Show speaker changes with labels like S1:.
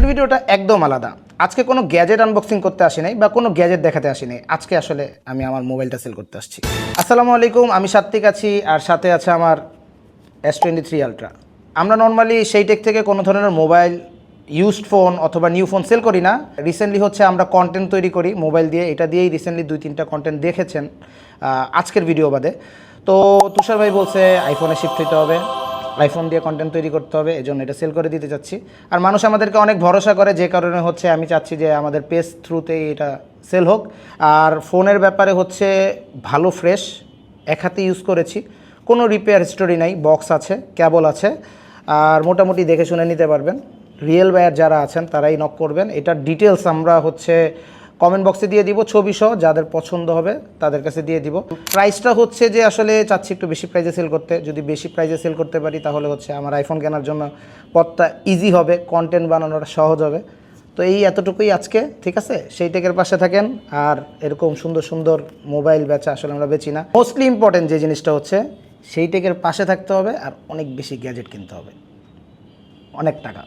S1: আজকের ভিডিওটা একদম আলাদা। আজকে কোনো গ্যাজেট আনবক্সিং করতে আসি নাই বা কোনো গ্যাজেট দেখাতে আসি নাই। আজকে আসলে আমি আমার মোবাইলটা সেল করতে আসছি। আসসালামু আলাইকুম, আমি সাত্বিক আছি আর সাথে আছে আমার এস টোয়েন্টি থ্রি আলট্রা আমরা নর্মালি সেই টেক থেকে কোনো ধরনের মোবাইল ইউজড ফোন অথবা নিউ ফোন সেল করি না। রিসেন্টলি হচ্ছে আমরা কন্টেন্ট তৈরি করি মোবাইল দিয়ে। এটা দিয়েই রিসেন্টলি দুই তিনটা কন্টেন্ট দেখেছেন আজকের ভিডিও বাদে। তো তুষার ভাই বলছে আইফোনে শিফট হইতে হবে। আইফোন দিয়ে কন্টেন্ট তৈরি করতে হবে এই এটা সেল করে দিতে চাচ্ছি। আর মানুষ আমাদেরকে অনেক ভরসা করে, যে কারণে হচ্ছে আমি চাচ্ছি যে আমাদের পেজ থ্রুতেই এটা সেল হোক। আর ফোনের ব্যাপারে হচ্ছে ভালো ফ্রেশ এক হাতে ইউজ করেছি। কোনো রিপেয়ার হিস্টোরি নাই বক্স আছে ক্যাবল আছে। আর মোটামুটি দেখে শুনে নিতে পারবেন। রিয়েল বায়ার যারা আছেন, তারাই নক করবেন। এটার ডিটেলস আমরা হচ্ছে কমেন্ট বক্সে দিয়ে দিব ছবি সহ, যাদের পছন্দ হবে তাদের কাছে দিয়ে দিব। প্রাইসটা হচ্ছে যে আসলে চাচ্ছি একটু বেশি প্রাইসে সেল করতে। যদি বেশি প্রাইসে সেল করতে পারি তাহলে হচ্ছে আমার আইফোন কেনার জন্য পথটা ইজি হবে কন্টেন্ট বানানোটা সহজ হবে। তো এই এতটুকুই আজকে, ঠিক আছে? সেই টেকের পাশে থাকেন, আর এরকম সুন্দর সুন্দর মোবাইল বেচা আসলে আমরা বেচি না। মোস্টলি ইম্পর্টেন্ট যে জিনিসটা হচ্ছে সেই টেকের পাশে থাকতে হবে আর অনেক বেশি গ্যাজেট কিনতে হবে। অনেক টাকা।